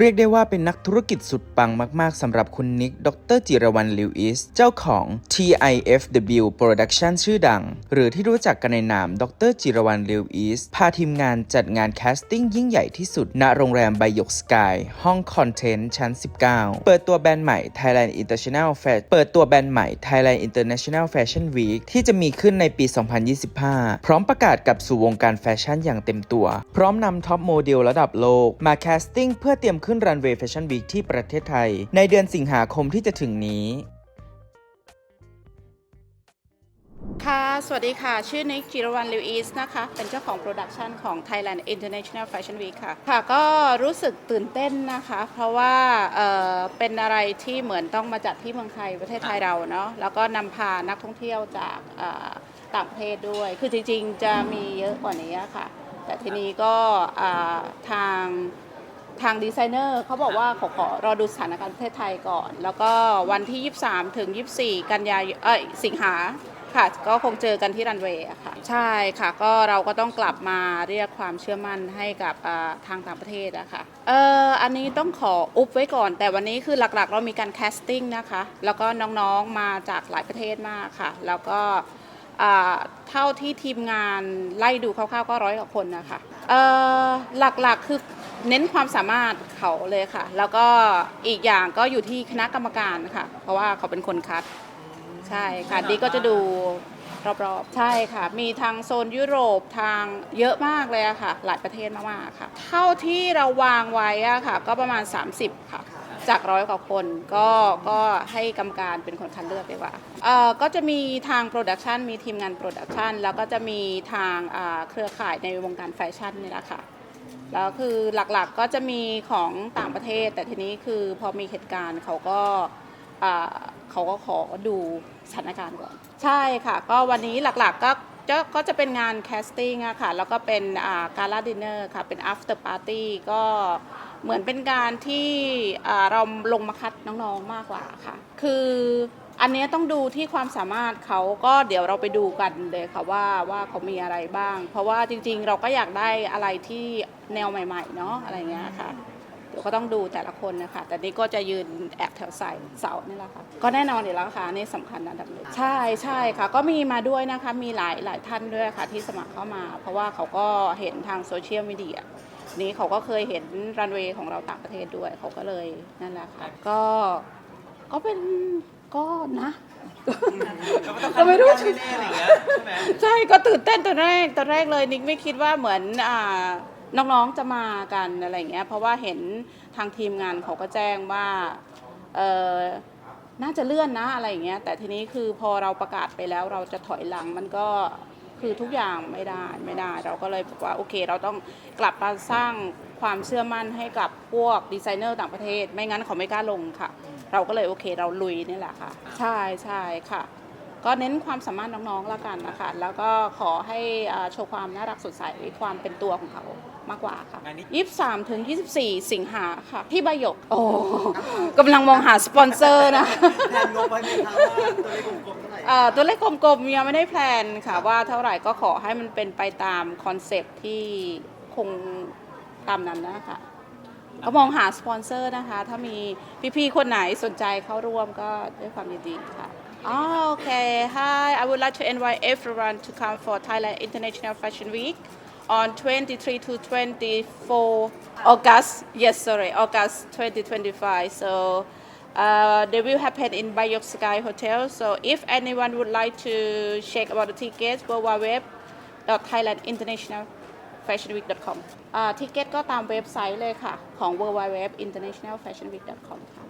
เรียกได้ว่าเป็นนักธุรกิจสุดปังมาก ๆสำหรับคุณนิก ดรจิรวรรณลิวอิส เจ้าของ TIFW Production ชื่อดัง หรือที่รู้จักกันในนาม ดรจิรวรรณลิวอิส พาทีมงานจัดงานแคสติ้งยิ่งใหญ่ที่สุด ณ โรงแรมไบยกสกาย ห้องคอนเทนต์ชั้น 19 เปิดตัวแบรนด์ใหม่ Thailand International Fashion เปิดตัวแบรนด์ใหม่ Thailand International Fashion Week ที่จะมีขึ้นในปี 2025 พร้อมประกาศกับสู่วงการแฟชั่นอย่างเต็มตัว พร้อมนำท็อปโมเดลระดับโลกมาแคสติ้งเพื่อเตรียมขึ้นรันเวย์แฟชั่นวีคที่ประเทศไทย ในเดือนสิงหาคมที่จะถึงนี้ค่ะ สวัสดีค่ะ ชื่อนิกจิรวรรณลิวอีสนะคะ เป็นเจ้าของโปรดักชันของ Thailand International Fashion Week ค่ะ ค่ะ ก็รู้สึกตื่นเต้นนะคะ เพราะว่าเอ่อเป็นอะไรที่เหมือนต้องมาจัดที่เมืองไทยประเทศไทยเราเนาะ แล้วก็นำพานักท่องเที่ยวจากต่างประเทศด้วย คือจริง ๆ จะมีเยอะกว่านี้ค่ะ แต่ทีนี้ก็ทาง ทางดีไซเนอร์เขาบอกว่าขอขอรอดูสถานการณ์ประเทศไทยก่อน แล้วก็วันที่ 23 ถึง 24 กันยายนเอ้ยสิงหาค่ะ ก็คงเจอกันที่รันเวย์อะค่ะ ใช่ค่ะก็เราก็ต้องกลับมาเรียกความเชื่อมั่นให้กับอ่าทางต่างประเทศอะค่ะเอ่ออันนี้ต้องขออุบไว้ก่อน แต่วันนี้คือหลักๆ เรามีการแคสติ้งนะคะ แล้วก็น้องๆมาจากหลายประเทศมากค่ะ แล้วก็อ่าเท่าที่ทีมงานไล่ดูคร่าวๆก็ร้อยกว่าคนนะคะเอ่อหลักๆคือ เน้นความสามารถเขาเลยค่ะ แล้วก็อีกอย่างก็อยู่ที่คณะกรรมการค่ะ เพราะว่าเขาเป็นคนคัด ใช่ค่ะดีก็จะดูรอบๆ ใช่ค่ะ มีทางโซนยุโรปทางเยอะมากเลยอะค่ะ หลายประเทศมากๆค่ะ เท่าที่เราวางไว้อะค่ะ ก็ประมาณ 30 ค่ะ จากร้อยกว่าคนก็ก็ให้กรรมการเป็นคนคัดเลือกดีกว่าเอ่อก็จะมีทางโปรดักชันมีทีมงานโปรดักชันแล้วก็จะมีทางอ่าเครือข่ายในวงการแฟชั่นนี่แหละค่ะ แล้วคือหลักๆก็จะมีของต่างประเทศ แต่ทีนี้คือพอมีเหตุการณ์เขาก็เขาก็ขอดูสถานการณ์ก่อน ใช่ค่ะ ก็วันนี้หลักๆก็จะก็จะเป็นงานแคสติ้งอะค่ะ แล้วก็เป็นการ่าดินเนอร์ค่ะ เป็น after party ก็เหมือนเป็นการที่เราลงมาคัดน้องๆมากกว่าค่ะ คือ อันนี้ต้องดูที่ความสามารถเขาก็เดี๋ยวเราไปดูกันเลยค่ะว่าว่าเขามีอะไรบ้าง เพราะว่าจริง ๆ เราก็อยากได้อะไรที่แนวใหม่ๆเนาะอะไรเงี้ยค่ะเดี๋ยวก็ต้องดูแต่ละคนนะคะแต่นี่ก็จะยืนแอบแถวใสายเสานี่แหละค่ะก็แน่นอนอยู่แล้วค่ะนี่สำคัญอันดับหนึ่งใช่ใช่ค่ะ ก็มีมาด้วยนะคะมีหลายหลายท่านด้วยค่ะที่สมัครเข้ามา เพราะว่าเขาก็เห็นทางโซเชียลมีเดียนี้เขาก็เคยเห็นรันเวย์ของเราต่างประเทศด้วยเขาก็เลยนั่นแหละค่ะก็ก็เป็น ก็นะ ก็ไม่รู้แน่ๆอะไรอย่างเงี้ยใช่ไหมใช่ก็ตื่นเต้นตอนแรกตอนแรกเลยนิกไม่คิดว่าเหมือนอ่าน้องๆจะมากันอะไรอย่างเงี้ยเพราะว่าเห็นทางทีมงานเขาก็แจ้งว่าเออน่าจะเลื่อนนะอะไรอย่างเงี้ยแต่ทีนี้คือพอเราประกาศไปแล้วเราจะถอยหลังมันก็คือทุกอย่างไม่ได้ไม่ได้ เราก็เลยบอกว่าโอเค เราต้องกลับมาสร้างความเชื่อมั่นให้กับพวกดีไซเนอร์ต่างประเทศ ไม่งั้นเขาไม่กล้าลงค่ะ เราก็เลยโอเคเราลุยนี่แหละค่ะ ใช่ใช่ค่ะ ก็เน้นความสามารถน้องๆแล้วกันนะคะแล้วก็ขอให้อ่าโชว์ความน่ารักสดใสความเป็นตัวของเขามากกว่าค่ะงานนี้ยี่สามถึง24สิงหาค่ะ ที่ใบหยก โอ้กำลังมองหาสปอนเซอร์นะแทนงบไว้ไหมคะว่าตัวเลขกลมๆเท่าไหร่เอ่อตัวเลขกลมๆยังไม่ได้แพลนค่ะ ว่าเท่าไหร่ก็ขอให้มันเป็นไปตามคอนเซปต์ที่คงตามนั้นนะคะ ก็มองหาสปอนเซอร์นะคะ ถ้ามีพี่ๆ คนไหนสนใจเข้าร่วมก็ด้วยความยินดีค่ะ Oh, okay. Hi, I would like to invite everyone to come for Thailand International Fashion Week on 23 to 24 August. Yes, sorry, August 2025. So uh, they will happen in Bayok Sky Hotel. So if anyone would like to check about the tickets, www.thailandinternationalfashionweek.com อ่ fashionweek.com ทิเกตก็ตามเว็บไซต์เลยค่ะ ของ w w w internationalfashionweek.com ค่ะ